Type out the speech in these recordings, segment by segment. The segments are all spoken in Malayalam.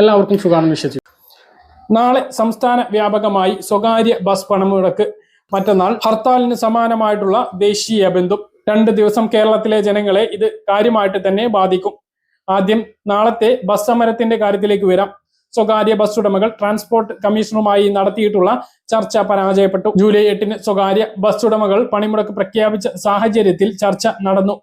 എല്ലാവർക്കും സുഖാണെന്ന് വിശ്വസിച്ചു നാളെ സംസ്ഥാന വ്യാപകമായി സ്വകാര്യ ബസ് പണമുടക്ക് മറ്റന്നാൾ ഹർത്താലിന് സമാനമായിട്ടുള്ള ദേശീയ ബന്ധം രണ്ട് ദിവസം കേരളത്തിലെ ജനങ്ങളെ ഇത് കാര്യമായിട്ട് തന്നെ ബാധിക്കും. ആദ്യം നാളത്തെ ബസ് സമരത്തിന്റെ കാര്യത്തിലേക്ക് വരാം. സ്വകാര്യ ബസ് ഉടമകൾ ട്രാൻസ്പോർട്ട് കമ്മീഷണറുമായി നടത്തിയിട്ടുള്ള ചർച്ച പരാജയപ്പെട്ടു. ജൂലൈ എട്ടിന് സ്വകാര്യ ബസ് ഉടമകൾ പണിമുടക്ക് പ്രഖ്യാപിച്ച സാഹചര്യത്തിൽ ചർച്ച നടന്നു.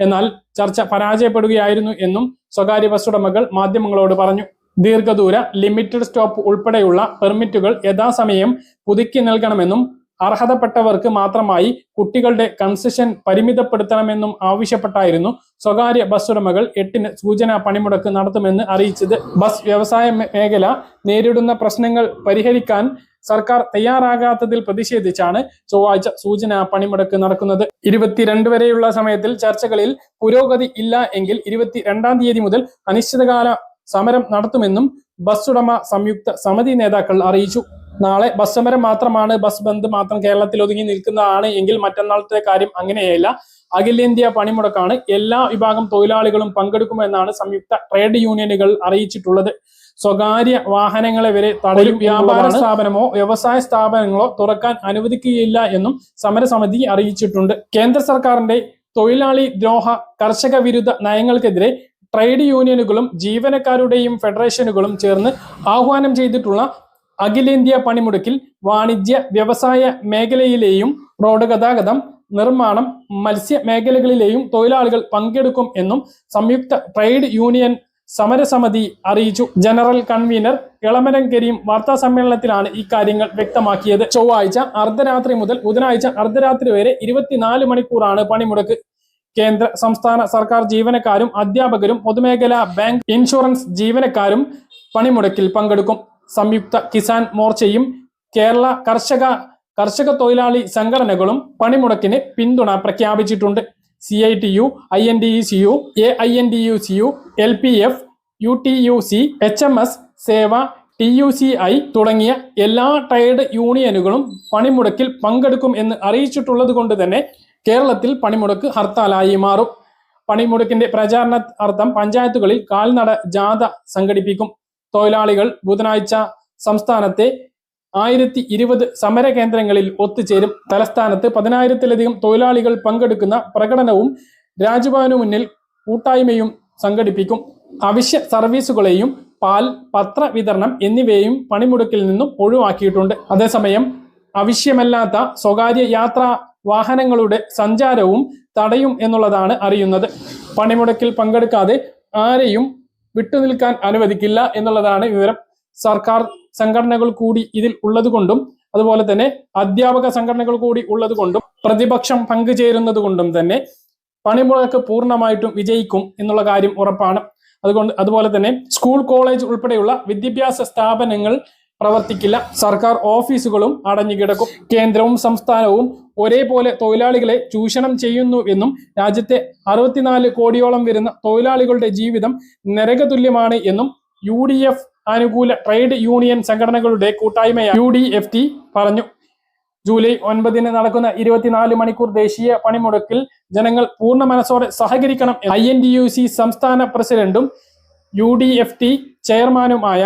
എന്നാൽ ചർച്ച പരാജയപ്പെടുകയായിരുന്നു എന്നും സ്വകാര്യ ബസ് ഉടമകൾ മാധ്യമങ്ങളോട് പറഞ്ഞു. ദീർഘദൂര ലിമിറ്റഡ് സ്റ്റോപ്പ് ഉൾപ്പെടെയുള്ള പെർമിറ്റുകൾ യഥാസമയം പുതുക്കി നൽകണമെന്നും അർഹതപ്പെട്ടവർക്ക് മാത്രമായി കുട്ടികളുടെ കൺസെഷൻ പരിമിതപ്പെടുത്തണമെന്നും ആവശ്യപ്പെട്ടായിരുന്നു സ്വകാര്യ ബസ് ഉടമകൾ എട്ടിന് സൂചനാ പണിമുടക്ക് നടത്തുമെന്ന് അറിയിച്ചത്. ബസ് വ്യവസായ മേഖല നേരിടുന്ന പ്രശ്നങ്ങൾ പരിഹരിക്കാൻ സർക്കാർ തയ്യാറാകാത്തതിൽ പ്രതിഷേധിച്ചാണ് ചൊവ്വാഴ്ച സൂചന പണിമുടക്ക് നടക്കുന്നത്. ഇരുപത്തിരണ്ട് വരെയുള്ള സമയത്തിൽ ചർച്ചകളിൽ പുരോഗതി ഇല്ല എങ്കിൽ ഇരുപത്തിരണ്ടാം തീയതി മുതൽ അനിശ്ചിതകാല സമരം നടത്തുമെന്നും ബസ് ഉടമ സംയുക്ത സമിതി നേതാക്കൾ അറിയിച്ചു. നാളെ ബസ് സമരം മാത്രമാണ് ബസ് ബന്ദ് മാത്രം കേരളത്തിൽ ഒതുങ്ങി നിൽക്കുന്നതാണ് എങ്കിൽ മറ്റന്നാളത്തെ കാര്യം അങ്ങനെയല്ല. അഖിലേന്ത്യാ പണിമുടക്കാണ് എല്ലാ വിഭാഗം തൊഴിലാളികളും പങ്കെടുക്കുമെന്നാണ് സംയുക്ത ട്രേഡ് യൂണിയനുകൾ അറിയിച്ചിട്ടുള്ളത്. സ്വകാര്യ വാഹനങ്ങളെ വരെ തടയും വ്യാപാര സ്ഥാപനമോ വ്യവസായ സ്ഥാപനങ്ങളോ തുറക്കാൻ അനുവദിക്കുകയില്ല എന്നും സമരസമിതി അറിയിച്ചിട്ടുണ്ട്. കേന്ദ്ര സർക്കാരിന്റെ തൊഴിലാളി ദ്രോഹ കർഷക വിരുദ്ധ നയങ്ങൾക്കെതിരെ ട്രേഡ് യൂണിയനുകളും ജീവനക്കാരുടെയും ഫെഡറേഷനുകളും ചേർന്ന് ആഹ്വാനം ചെയ്തിട്ടുള്ള അഖിലേന്ത്യാ പണിമുടക്കിൽ വാണിജ്യ വ്യവസായ മേഖലയിലെയും റോഡ് ഗതാഗതം നിർമ്മാണം മത്സ്യ മേഖലകളിലെയും തൊഴിലാളികൾ പങ്കെടുക്കും എന്നും സംയുക്ത ട്രേഡ് യൂണിയൻ സമരസമിതി അറിയിച്ചു. ജനറൽ കൺവീനർ ഇളമരം കരീം വാർത്താ സമ്മേളനത്തിലാണ് ഇക്കാര്യങ്ങൾ വ്യക്തമാക്കിയത്. ചൊവ്വാഴ്ച അർദ്ധരാത്രി മുതൽ ബുധനാഴ്ച അർദ്ധരാത്രി വരെ ഇരുപത്തിനാല് മണിക്കൂറാണ് പണിമുടക്ക്. കേന്ദ്ര സംസ്ഥാന സർക്കാർ ജീവനക്കാരും അധ്യാപകരും പൊതുമേഖലാ ബാങ്ക് ഇൻഷുറൻസ് ജീവനക്കാരും പണിമുടക്കിൽ പങ്കെടുക്കും. സംയുക്ത കിസാൻ മോർച്ചയും കേരള കർഷക കർഷക തൊഴിലാളി സംഘടനകളും പണിമുടക്കിന് പിന്തുണ പ്രഖ്യാപിച്ചിട്ടുണ്ട്. C I T U I N D C U A I N D U C U L P F U T U C H M S Sewa T U C I തുടങ്ങിയ എല്ലാ ട്രേഡ് യൂണിയനുകളും പണിമുടക്കിൽ പങ്കെടുക്കും എന്ന് അറിയിച്ചിട്ടുള്ളത് കൊണ്ട് തന്നെ കേരളത്തിൽ പണിമുടക്ക് ഹർത്താലായി മാറും. പണിമുടക്കിന്റെ പ്രചാരണ അർത്ഥം പഞ്ചായത്തുകളിൽ കാൽനട ജാഥ സംഘടിപ്പിക്കും. തൊഴിലാളികൾ ബുധനാഴ്ച സംസ്ഥാനത്തെ ആയിരത്തി ഇരുപത് സമര കേന്ദ്രങ്ങളിൽ ഒത്തുചേരും തലസ്ഥാനത്ത് പതിനായിരത്തിലധികം തൊഴിലാളികൾ പങ്കെടുക്കുന്ന പ്രകടനവും രാജ്ഭവനു മുന്നിൽ കൂട്ടായ്മയും സംഘടിപ്പിക്കും. അവശ്യ സർവീസുകളെയും പാൽ പത്ര വിതരണം എന്നിവയും പണിമുടക്കിൽ നിന്നും ഒഴിവാക്കിയിട്ടുണ്ട്. അതേസമയം ആവശ്യമല്ലാത്ത സ്വകാര്യ യാത്രാ വാഹനങ്ങളുടെ സഞ്ചാരവും തടയും എന്നുള്ളതാണ് അറിയുന്നത്. പണിമുടക്കിൽ പങ്കെടുക്കാതെ ആരെയും വിട്ടുനിൽക്കാൻ അനുവദിക്കില്ല എന്നുള്ളതാണ് വിവരം. സർക്കാർ സംഘടനകൾ കൂടി ഇതിൽ ഉള്ളതുകൊണ്ടും അതുപോലെ തന്നെ അധ്യാപക സംഘടനകൾ കൂടി ഉള്ളതുകൊണ്ടും പ്രതിപക്ഷം പങ്കുചേരുന്നത് കൊണ്ടും തന്നെ പണിമുടക്ക് പൂർണമായിട്ടും വിജയിക്കും എന്നുള്ള കാര്യം ഉറപ്പാണ്. അതുകൊണ്ട് അതുപോലെ തന്നെ സ്കൂൾ കോളേജ് ഉൾപ്പെടെയുള്ള വിദ്യാഭ്യാസ സ്ഥാപനങ്ങൾ പ്രവർത്തിക്കില്ല. സർക്കാർ ഓഫീസുകളും അടഞ്ഞുകിടക്കും കേന്ദ്രവും സംസ്ഥാനവും ഒരേപോലെ തൊഴിലാളികളെ ചൂഷണം ചെയ്യുന്നു എന്നും രാജ്യത്തെ അറുപത്തിനാല് കോടിയോളം വരുന്ന തൊഴിലാളികളുടെ ജീവിതം നരകതുല്യമാണ് എന്നും യു അനുകൂല ട്രേഡ് യൂണിയൻ സംഘടനകളുടെ കൂട്ടായ്മ യു ഡി എഫ് ടി പറഞ്ഞു. ജൂലൈ ഒൻപതിന് നടക്കുന്ന ഇരുപത്തിനാല് മണിക്കൂർ ദേശീയ പണിമുടക്കിൽ ജനങ്ങൾ പൂർണ മനസ്സോടെ സഹകരിക്കണം I N D U C സംസ്ഥാന പ്രസിഡന്റും യു ഡി എഫ് ടി ചെയർമാനുമായ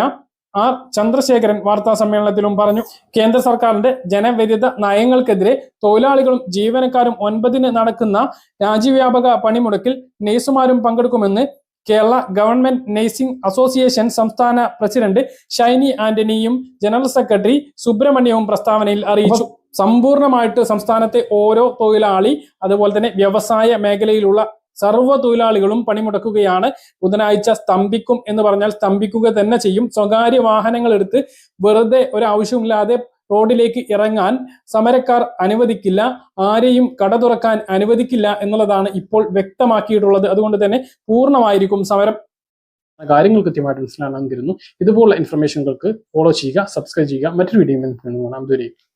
ആർ ചന്ദ്രശേഖരൻ വാർത്താ സമ്മേളനത്തിലും പറഞ്ഞു. കേന്ദ്ര സർക്കാരിന്റെ ജനവിരുദ്ധ നയങ്ങൾക്കെതിരെ തൊഴിലാളികളും ജീവനക്കാരും ഒൻപതിന് നടക്കുന്ന രാജ്യവ്യാപക പണിമുടക്കിൽ നേഴ്സുമാരും പങ്കെടുക്കുമെന്ന് കേരള ഗവൺമെന്റ് നഴ്സിംഗ് അസോസിയേഷൻ സംസ്ഥാന പ്രസിഡന്റ് ഷൈനി ആന്റണിയും ജനറൽ സെക്രട്ടറി സുബ്രഹ്മണ്യവും പ്രസ്താവനയിൽ അറിയിച്ചു. സമ്പൂർണമായിട്ട് സംസ്ഥാനത്തെ ഓരോ തൊഴിലാളി അതുപോലെ തന്നെ വ്യവസായ മേഖലയിലുള്ള സർവ തൊഴിലാളികളും പണിമുടക്കുകയാണ്. ബുധനാഴ്ച സ്തംഭിക്കും എന്ന് പറഞ്ഞാൽ സ്തംഭിക്കുക തന്നെ ചെയ്യും. സ്വകാര്യ വാഹനങ്ങൾ എടുത്ത് വെറുതെ ഒരു ആവശ്യമില്ലാതെ റോഡിലേക്ക് ഇറങ്ങാൻ സമരക്കാർ അനുവദിക്കില്ല ആരെയും കട തുറക്കാൻ അനുവദിക്കില്ല എന്നുള്ളതാണ് ഇപ്പോൾ വ്യക്തമാക്കിയിട്ടുള്ളത്. അതുകൊണ്ട് തന്നെ പൂർണമായിരിക്കും സമരം. കാര്യങ്ങൾ കൃത്യമായിട്ട് മനസ്സിലാക്കാൻ തരുന്നു ഇതുപോലുള്ള ഇൻഫർമേഷനുകൾക്ക് ഫോളോ ചെയ്യുക സബ്സ്ക്രൈബ് ചെയ്യുക. മറ്റൊരു വീഡിയോ കാണാം. ദൂരേക്ക്